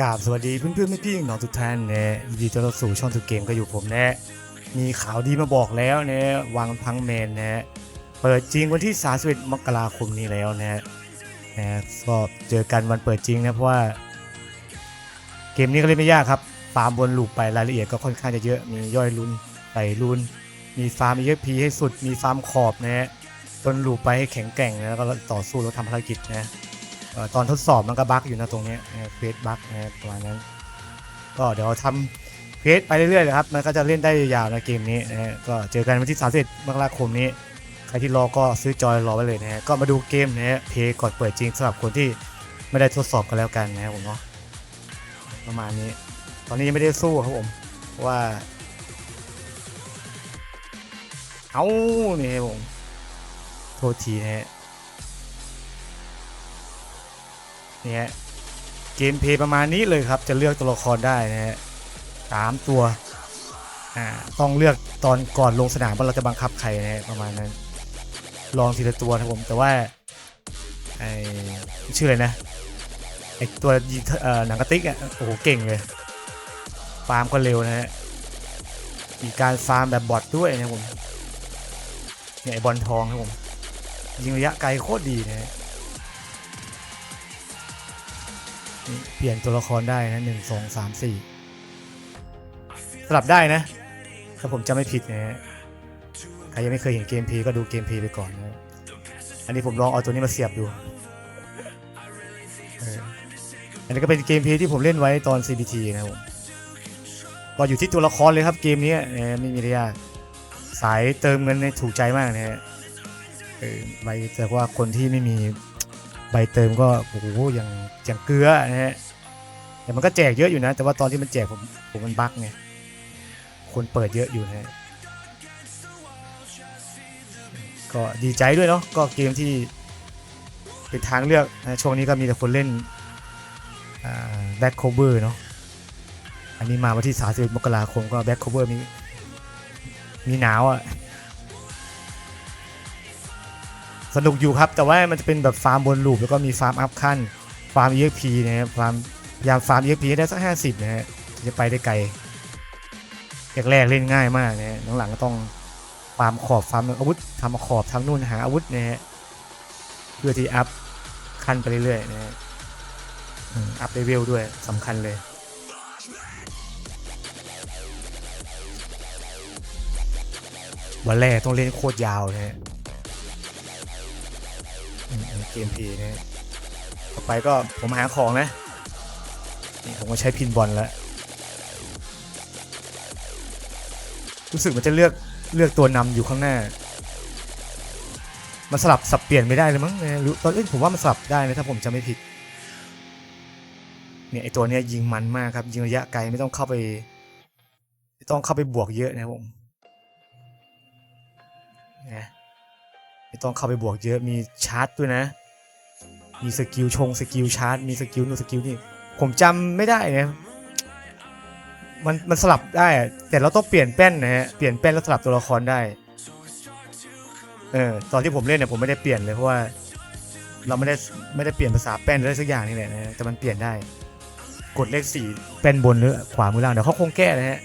กราบสวัสดีเพื่อนๆพี่ๆน้องทุกท่านนะยินดีต้อนรับสู่ช่องทุกเกมก็อยู่ผมนะมีข่าวดีมาบอกแล้วนะวางพังแมนนะเปิดจริงวันที่ 31 มกราคมนี้แล้วนะนะก็เจอกันวันเปิดจริงนะเพราะว่าเกมนี้ก็เล่นไม่ยากครับฟาร์มบนลูปไปรายละเอียดก็ค่อนข้างจะเยอะมีย่อยลุนไต่ลุนมีฟาร์มเยอะพีให้สุดมีฟาร์มขอบนะฮะต้นลูปไปให้แข็งแกร่งนะแล้วก็ต่อสู้แล้วทำภารกิจนะเอ่อ ตอนทดสอบมันก็บั๊กอยู่นะตรงนี้เควสบั๊กนะประมาณนั้น ก็เดี๋ยวทำเควสไปเรื่อยๆเลยครับ มันก็จะเล่นได้ยาวๆนเกมนี้นะฮะก็เจอกันวันที่31มกราคมนี้ ใครที่รอก็ซื้อจอยรอไว้เลยนะฮะก็มาดูเกมนะฮะเพย์ก่อนเปิดจริงสำหรับคนที่ไม่ได้ทดสอบกันแล้วกันนะครับผมเนาะประมาณนี้ ตอนนี้ยังไม่ได้สู้ครับผมว่าเอานี่ผมโทษทีนะฮะ นี่ฮะเกมเพย์ประมาณนี้เลยครับจะเลือกตัวละครได้นะฮะสามตัวอ่าต้องเลือกตอนก่อนลงสนามว่าเราจะบังคับใครนะฮะประมาณนั้นลองทีละตัวนะครับผมแต่ว่าไอชื่ออะไรนะไอตัวยิงหนังกระติกอะโอ้โหเก่งเลยฟาร์มก็เร็วนะฮะมีการฟาร์มแบบบอทด้วยนะผมเนี่ยบอลทองครับผมยิงระยะไกลโคตรดีนะฮะ เปลี่ยนตัวละครได้นะหนึ่งสองสามสี่สลับได้นะ ถ้าผมจะไม่ผิดนะฮะใครยังไม่เคยเห็นเกมพลย์ก็ดูเกมพลย์ไปก่อนนะอันนี้ผมลองเอาตัวนี้มาเสียบดู อันนี้ก็เป็นเกมพลย์ที่ผมเล่นไว้ตอน CBT นะผมก็อยู่ที่ตัวละครเลยครับเกมนี้เออไม่มีระยากสายเติมเงินเนี่ยถูกใจมากนะฮะเออใบแต่ว่าคนที่ไม่มี ใบเติมก็โอ้โหอย่างอย่างเกลือนะฮะแต่มันก็แจกเยอะอยู่นะ แต่ว่าตอนที่มันแจกผมผมมันบั๊กไงคนเปิดเยอะอยู่นะฮะก็ดีใจด้วยเนาะก็เกมที่เป็นทางเลือกนะช่วงนี้ก็มีแต่คนเล่นแบ็คโคเวอร์เนาะอันนี้มาวันที่ 31 มกราคมก็แบ็คโคเวอร์มีมีหนาวอะ สนุกอยู่ครับ แต่ว่ามันจะเป็นแบบฟาร์มบนลูปแล้วก็มีฟาร์มอัพขั้น ฟาร์ม EXP นะครับฟาร์มพยายามฟาร์ม EXP ให้ได้สัก 50 นะฮะจะไปได้ไกลแรกๆเล่นง่ายมากนะฮะหลังๆก็ต้องฟาร์มขอบฟาร์มอาวุธทำขอบทำนู่นหาอาวุธนะฮะเพื่อที่อัพขั้นไปเรื่อยๆนะฮะอัพเลเวลด้วยสำคัญเลยวันแรกต้องเล่นโคตรยาวนะฮะ เกมพีนะต่อไปก็ผมหาของนะนี่ผมก็ใช้พินบอลแล้ว รู้สึกมันจะเลือกเลือกตัวนำอยู่ข้างหน้า มันสลับสับเปลี่ยนไม่ได้เลยมั้งนี่ยรู้ตอนเล่นผมว่ามันสลับได้นะถ้าผมจะไม่ผิดเนี่ยไอตัวเนี้ยยิงมันมากครับ ยิงระยะไกลไม่ต้องเข้าไปไม่ต้องเข้าไปบวกเยอะนะผมนะไม่ต้องเข้าไปบวกเยอะมีชาร์จด้วยนะ มีสกิลชงสกิลชาร์จมีสกิลนู่นสกิลนี่ผมจำไม่ได้นะมันมันสลับได้แต่เราต้องเปลี่ยนแป้นนะฮะเปลี่ยนแป้นแล้วสลับตัวละครได้เออตอนที่ผมเล่นเนี่ยผมไม่ได้เปลี่ยนเลยเพราะว่าเราไม่ได้ไม่ได้เปลี่ยนภาษาแป้นอะไรสักอย่างนี่แหละนะแต่มันเปลี่ยนได้ กดเลขสี่แป้นบนหรือขวามือล่างเดี๋ยวเขาคงแก้นะฮะ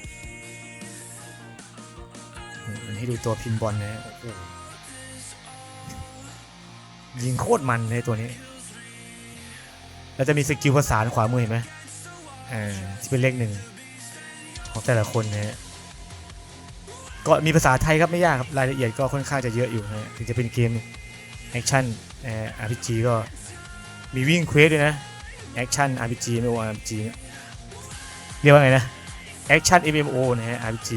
มันให้ดูตัวพินบอลนะฮะยิงโคตรมันในตัวนี้ แล้วจะมีสกิลภาษานขวามือเห็นไหมอ่าที่เป็นเลขหนึ่งของแต่ละคนนะฮะก็มีภาษาไทยครับไม่ยากครับรายละเอียดก็ค่อนข้างจะเยอะอยู่นะฮะถึงจะเป็นเกมแอคชั่นเอ่อ RPG ก็มีวิ่งเควสด้วยนะแอคชั่น RPG ไม่ว่า RPG เนี่ยเรียกว่าไงนะแอคชั่น MMO นะฮะ RPG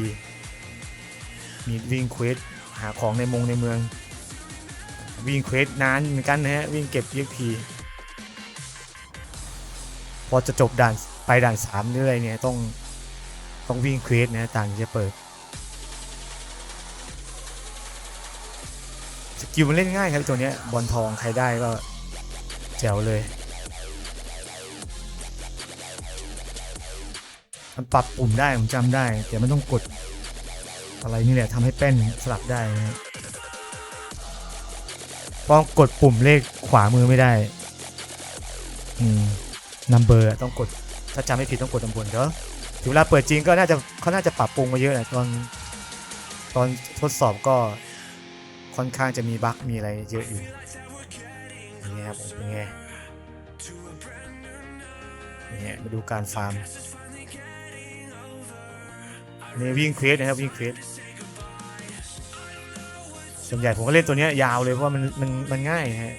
มีวิ่งเควสหาของในมงในเมืองวิ่งเควสนานเหมือนกันนะฮะวิ่งเก็บ EXP พอจะจบด่านไปด่านสามหรืออะไรเนี่ยต้องต้องวิ่งเควสนะต่างจะเปิด สกิลมันเล่นง่ายครับตัวเนี้ยบอลทองใครได้ก็แจ๋วเลย มันปรับปุ่มได้ผมจำได้ แต่ไมันต้องกดอะไรนี่แหละทำให้แป้นสลับได้นะฮะเพราะกดปุ่มเลขขวามือไม่ได้ อืม นัมเบอร์ต้องกด ถ้าจำไม่ผิดต้องกดตำบลเดี๋ยวถึงเวลาเปิดจริงก็น่าจะเขาน่าจะปรับปรุงมาเยอะนะตอนตอนทดสอบก็ค่อนข้างจะมีบั๊กมีอะไรเยอะอยู่อย่างเงี้ยครับผมเป็นไงเนี่ยมาดูการฟาร์มนี่วิ่งเควสนะครับวิ่งเควสส่วนใหญ่ผมก็เล่นตัวเนี้ยยาวเลยเพราะว่ามันมันมันง่ายนะฮะ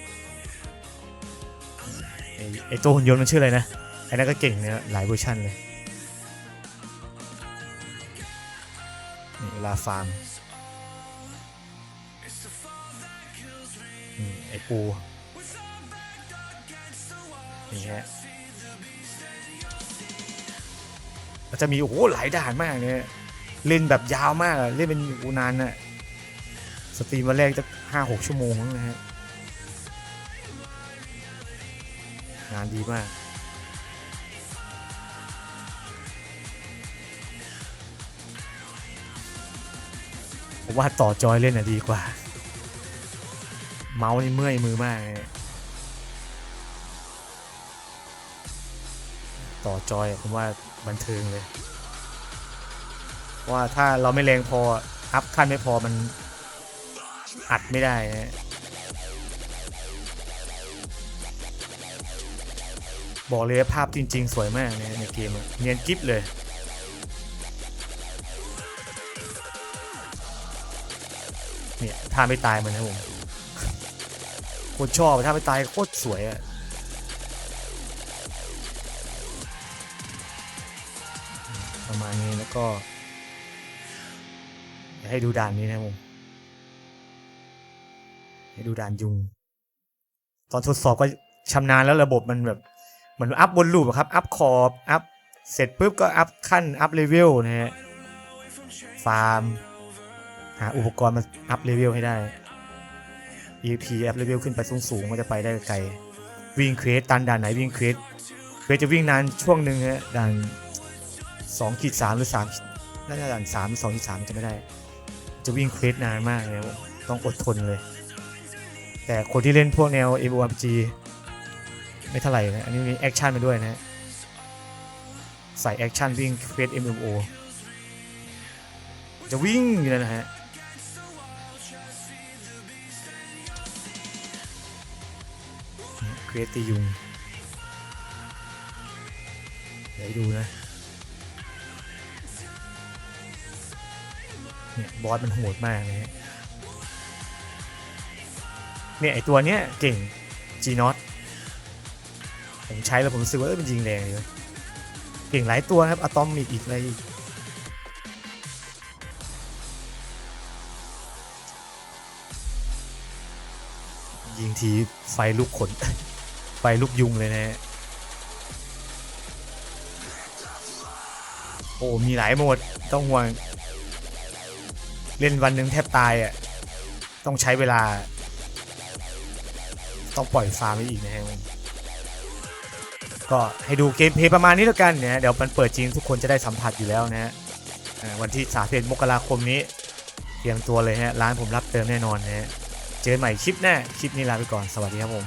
ไอ้ไอตัวหุ่นยนต์มันชื่ออะไรนะไอ้นั่นก็เก่งนะหลายเวอร์ชันเลยนี่เวลาฟาร์มนี่ไอ้ปูนี่ฮะมันจะมีโอ้โหหลายด่านมากเนี่ยเล่นแบบยาวมากเล่นเป็นอูนานน่ะสตรีมวันแรกจะห้าหกชั่วโมงมั้งนะฮะ งานดีมาก ผมว่าต่อจอยเล่นอะดีกว่า เมาส์นี่เมื่อยมือมากเลยต่อจอยผมว่าบันเทิงเลย ว่าถ้าเราไม่แรงพออัพขั้นไม่พอมันอัดไม่ได้นะ บอกเลยภาพจริง ๆ สวยมากนในเกมเนียนกิฟเลยเนี่ยถ้าไม่ตายมันนะผมโคตรชอบถ้าไม่ตายโคตรสวยอะประมาณนี้แล้วก็ให้ดูด่านนี้นะผมให้ดูด่านยุง ตอนทดสอบก็ชำนาญแล้วระบบมันแบบ เหมือนอัพบนลูปครับ อัพขอบ อัพ เสร็จปุ๊บก็อัพขั้น อัพเลเวลนะฮะ ฟาร์ม หาอุปกรณ์มาอัพเลเวลให้ได้ EP อัพเลเวลขึ้นไปสูงๆก็จะไปได้ไกล วิ่งเควสตันด่านไหนวิ่งเควสเควสจะวิ่งนานช่วงหนึ่งฮะด่าน2ขีด3หรือ3น่าจะด่าน3หรือ2ขีด3จะไม่ได้ จะวิ่งเควสนานมากเลยต้องอดทนเลย แต่คนที่เล่นพวกแนว MMORPG ไม่เท่าไหร่นะ อันนี้มีแอคชั่นมาด้วยนะใส่แอคชั่นวิ่งเควส MMO จะวิ่งอยู่นั่นะฮะเควสตียุงเดี๋ยวดูนะเนี่ยบอสมันโหดมากเลยฮะเนี่ยไอตัวเนี้ยเก่ง G n o t ผม ใช้แล้วผมรู้สึกว่าเอ้ยมันยิงแรงเลยเก่งหลายตัวนะครับอะตอมิกอีกอะไรอีกยิงทีไฟลุกขน ไฟลุกยุงเลยนะฮะโอ้มีหลายโหมดต้องห่วง เล่นวันหนึ่งแทบตายอะ ต้องใช้เวลา ต้องปล่อยฟาร์มไปอีกนะฮะ ก็ให้ดูเกมเพลย์ประมาณนี้แล้วกันเนี่ยเดี๋ยวมันเปิดจริงทุกคนจะได้สัมผัสอยู่แล้วนะฮะวันที่31มกราคมนี้เตรียมตัวเลยฮะร้านผมรับเติมแน่นอนนะฮะเจอใหม่คลิปหน้าคลิปนี้ลาไปก่อนสวัสดีครับผม